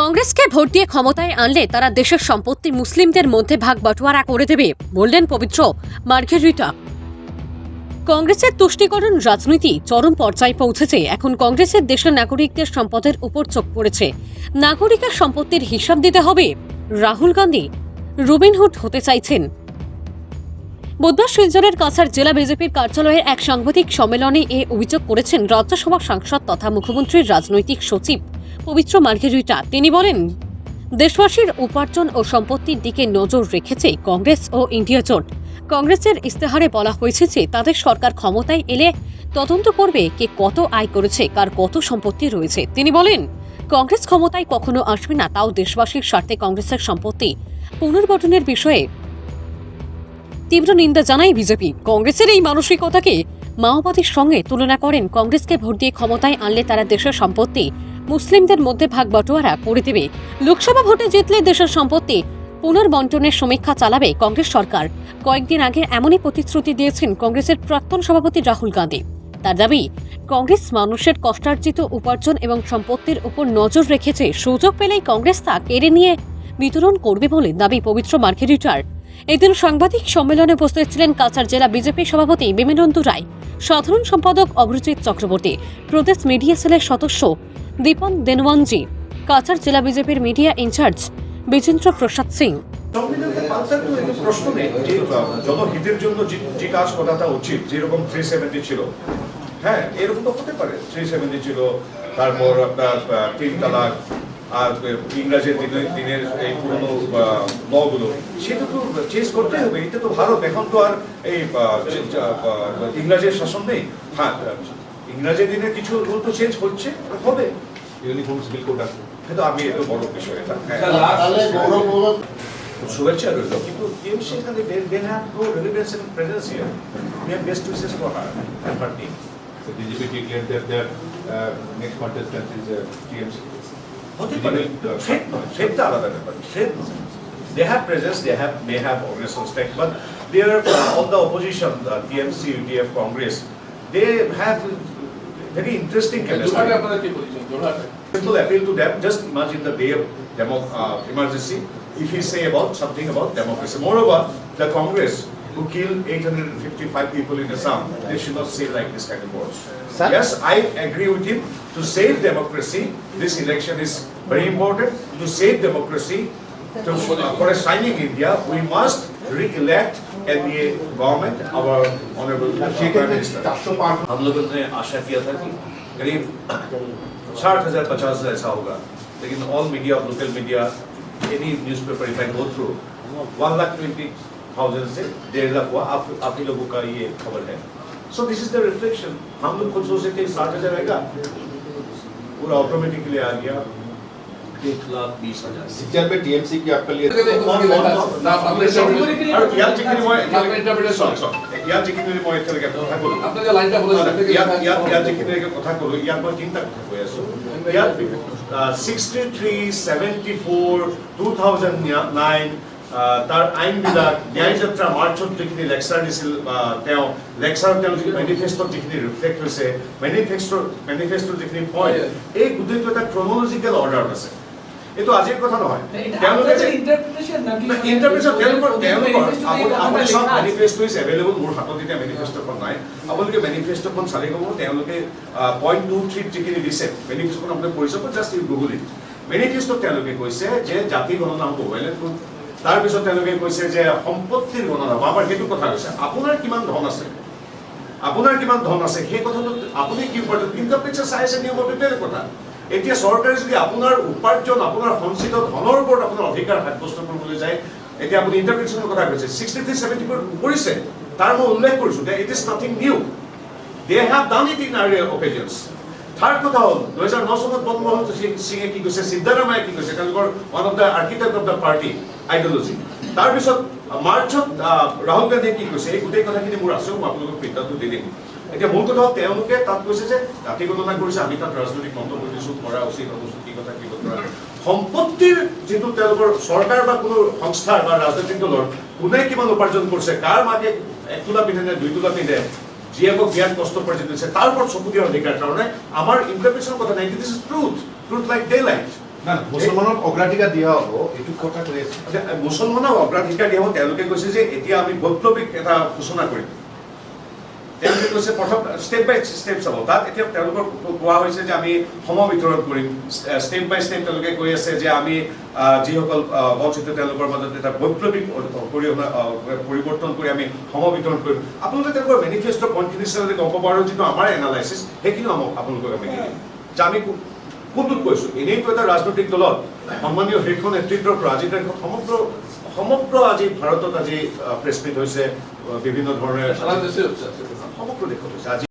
কংগ্রেসকে ভোট দিয়ে ক্ষমতায় আনলে তারা দেশের সম্পত্তি মুসলিমদের মধ্যে ভাগ বাটোয়ারা করে দেবে, বললেন পবিত্র মার্ঘেরিটা কংগ্রেসের তুষ্টিকরণ রাজনীতি চরম পর্যায়ে পৌঁছেছে। এখন কংগ্রেসের দেশের নাগরিকদের সম্পদের উপর চোখ পড়েছে। নাগরিকের সম্পত্তির হিসাব দিতে হবে, রাহুল গান্ধী রবিনহুড হতে চাইছেন। বুধবার শিলচরের কাছার জেলা বিজেপির কার্যালয়ের এক সাংবাদিক সম্মেলনে এ অভিযোগ করেছেন রাজ্যসভা সাংসদ তথা মুখ্যমন্ত্রীর রাজনৈতিক সচিব পবিত্র মার্ঘেরিটা তিনি বলেন, দেশবাসীর উপার্জন ও সম্পত্তির দিকে নজর রেখেছে কংগ্রেস ও ইন্ডিয়া জোট। কংগ্রেসের ইস্তেহারে বলা হয়েছে যে, তাদের সরকার ক্ষমতায় এলে তদন্ত করবে কে কত আয় করেছে, কার কত সম্পত্তি রয়েছে। তিনি বলেন, কংগ্রেস ক্ষমতায় কখনো আসবে না, তাও দেশবাসীর স্বার্থে কংগ্রেসের সম্পত্তি পুনর্গঠনের বিষয়ে তীব্র নিন্দা জানায় বিজেপি। কংগ্রেসের এই মানসিকতাকে মাওবাদীর সঙ্গে তুলনা করেন, কংগ্রেসকে ভোট দিয়ে ক্ষমতায় আনলে তারা দেশের সম্পত্তি মুসলিমদের মধ্যে ভাগ বাটোয়ারা করে দেবে লোকসভা ভোটে জিতলে দেশের সম্পত্তি পুনর্বন্টনের সমীক্ষা চালাবে কংগ্রেস সরকার। কয়েকদিন আগে এমনই প্রতিশ্রুতি দিয়েছেন কংগ্রেসের প্রাক্তন সভাপতি রাহুল গান্ধী। তার দাবি, কংগ্রেস মানুষের কষ্টার্জিত উপার্জন এবং সম্পত্তির উপর নজর রেখেছে। সুযোগ পেলেই কংগ্রেস তা কেড়ে নিয়ে বিতরণ করবে বলে দাবি পবিত্র মার্কেরিটার এদিন সাংবাদিক সম্মেলনে উপস্থিত ছিলেন কাছাড় জেলা বিজেপি সভাপতি বিমেনন্দু রায়, সাধারণ সম্পাদক অভিজিৎ চক্রবর্তী, প্রদেশ মিডিয়া সেলের সদস্য দীপন দেনওয়ানজি, কাছাড় জেলা বিজেপির মিডিয়া ইনচার্জ বিজেন্দ্র প্রসাদ সিং। হ্যাঁ ইংরাজের দিনের এখন তো আর এই ইংরাজের শাসন হ্যাঁ ইংরাজের দিনের কিছু রুল তো চেঞ্জ হচ্ছে, হবে। ইউনিফর্মস বিল কোড আছে কিন্তু আমি এটা বড় বিষয় এটা হ্যাঁ তাহলে গৌরব গৌরব শুভেচ্ছা রইল কিন্তু টিএমসি এখানে they they have no relevance and presence here we have best wishes for her and her team So BJP declared that their uh, next contestant is uh, TMC. হতে পারে থ্রেট নয় থ্রেটটা আলাদা ব্যাপার threat they have presence they have may have organisation strength but they are on the opposition TMC UDF Congress they have very interesting chemistry. People appeal to them just imagine the day of demo, uh, emergency if he say about something about democracy. Moreover, the Congress who killed 855 people in Assam, they should not say like this kind of words. Sir? Yes, I agree with him. To save democracy, this election is very important. To save democracy, to, uh, for a shining India, we must re-elect at the government, our honorable हम लोग ने आशा किया था कि करीब साठ हज़ार पचास हज़ार ऐसा होगा लेकिन all media of local media any newspaper if go through one lakh twenty thousand से डेढ़ लाख हुआ। आप आप ही लोगों का ये खबर है। So this is the reflection हम लोग खुद सोचे थे साठ हज़ार आएगा पूरा ऑटोमेटिकली आ गया। एक लाख बीस हजार सिक्चर में टीएमसी की आपके लिए না আপনি আৰু ইয়াত যিখিনি মই আপনার interpretation। Sorry, sorry. ইয়াত যিখিনি মই এতিয়ালৈকে কথা ক'লো আপনি যে লাইনটা বলেছেন ইয়াত সেটা কি- ইয়াত ইয়াত যিখিনি কথা ক'লো ইয়াত মই তিনিটা কথা কৈ আছো ইয়াত sixty three seventy four two thousand nine তাৰ আইনবিলাক ন্যায় যাত্ৰা মাৰ্চত যিখিনি লেকচাৰ দিছিল বা তেওঁ লেকচাৰত তেওঁ যিখিনি মেনিফেষ্টত যিখিনি ৰিফ্লেক্ট হৈছে মেনিফেষ্টৰ মেনিফেষ্টৰ যিখিনি পইণ্ট এই গোটেইটো এটা ক্ৰনলজিকেল অৰ্ডাৰত আছে এইটো আজিৰ কথা নহয় তেওঁলোকে যে ইন্টারপ্রিটেশন নাকি ইন্টাৰপ্ৰেটাৰ তেওঁলোকৰ তে চব মেনিফেষ্টো ইজ এভেইলেবল মোৰ হাতত এতিয়া মেনিফেষ্টোখন নাই। আপোনালোকে মেনিফেষ্টোখন চালে ক'ব তেওঁলোকে পইণ্ট টু থ্ৰীত যিখিনি দিছে। মেনিফেষ্টোখন আপোনালোকে পঢ়ি চাব জাষ্ট ইউ গুগল ইট মেনিফেষ্টোত তেওঁলোকে কৈছে যে জাতি গণনা হ'ব এণ্ড তাৰপিছত তেওঁলোকে কৈছে যে সম্পত্তিৰ গণনা হ'ব। আমাৰ সেইটো কথা কৈছে। আপোনাৰ কিমান ধন আছে? আপোনাৰ কিমান ধন আছে? সেই কথাটো আপুনি কি ইনকাম টেক্সে চাই আছে নিয়মৰ বেলেগ কথা এতিয়া চৰকাৰে যদি আপোনাৰ উপাৰ্জন, আপোনাৰ সঞ্চিত ধনৰ ওপৰত আপোনাৰ অধিকাৰ সাব্যস্ত কৰিবলৈ যায়, এতিয়া আপুনি ইণ্টাৰপ্ৰিটেশ্যনৰ কথা কৈছে ছিক্সটি থ্ৰী ছেভেণ্টি ফ'ৰ কৰিছে, তাৰ মই উল্লেখ কৰিছোঁ যে it is nothing new they have done it in our occasions third কথা হ'ল, দুহেজাৰ ন চনত মনমোহন সিঙে কি কৈছে সিদ্ধাৰামায়ে কি কৈছে, তেওঁলোকৰ one of the architect of the party ideology তাৰপিছত, মাৰ্চত ৰাহুল গান্ধীয়ে কি কৈছে, এই গোটেই কথাখিনি মোৰ আছেও মই আপোনালোকক প্ৰিণ্টাৰটো দি দিম। এতিয়া মূল কথা তেওঁলোকে তাত কৈছে যে জাতি গণনা কৰিছে আমি তাত ৰাজনৈতিক মন্তব্য দিছোঁ কৰা উচিত অনুচিত কি কথা কি কথা। সম্পত্তিৰ যিটো তেওঁলোকৰ চৰকাৰ বা কোনো সংস্থাৰ বা ৰাজনৈতিক দলৰ কোনে কিমান উপাৰ্জন কৰিছে কাৰ মাকে এক তোলা পিন্ধে নে দুই তোলা পিন্ধে জীয়েকক বিয়াত কষ্ট পৰ্যন্ত দিছে তাৰ ওপৰত চকু দিয়াৰ অধিকাৰ। কাৰণে আমাৰ ইণ্টাৰপ্ৰিটেশ্যনৰ কথা নাই this is truth truth like daylight মুছলমানক অগ্ৰাধিকাৰ দিয়া হ'ব এইটো কথা কৈ আছে। মুছলমানক অগ্ৰাধিকাৰ দিয়া হ'ব তেওঁলোকে কৈছে যে এতিয়া আমি বৈপ্লৱিক এটা সূচনা কৰিম। তেওঁলোকে কৈছে, প্ৰথম ষ্টেপ বাই ষ্টেপ চাব। তাত এতিয়া তেওঁলোকৰ কোৱা হৈছে যে আমি সমবিতৰণ কৰিম। ষ্টেপ বাই ষ্টেপ তেওঁলোকে কৈ আছে যে আমি যিসকল বঞ্চিত তেওঁলোকৰ মাজত এটা বৈপ্লৱিক পৰিৱৰ্তন কৰি আমি সমবিতৰণ কৰিম। আপোনালোকে তেওঁলোকৰ মেনিফেষ্টো পইণ্টখিনি চালে গম পাব আৰু যিটো আমাৰ এনালাইচিছ সেইখিনিও আপোনালোকক আমি দিম। যে আমি কোনটোত কৈছো? এনেইতো এটা ৰাজনৈতিক দলত সন্মানীয় শীৰ্ষ নেতৃত্বৰ পৰা আজি সমগ্ৰ সমগ্ৰ আজি ভাৰতত আজি প্ৰেছ মিট হৈছে বিভিন্ন ধৰণে। সমগ্ৰ দেশত হৈছে আজি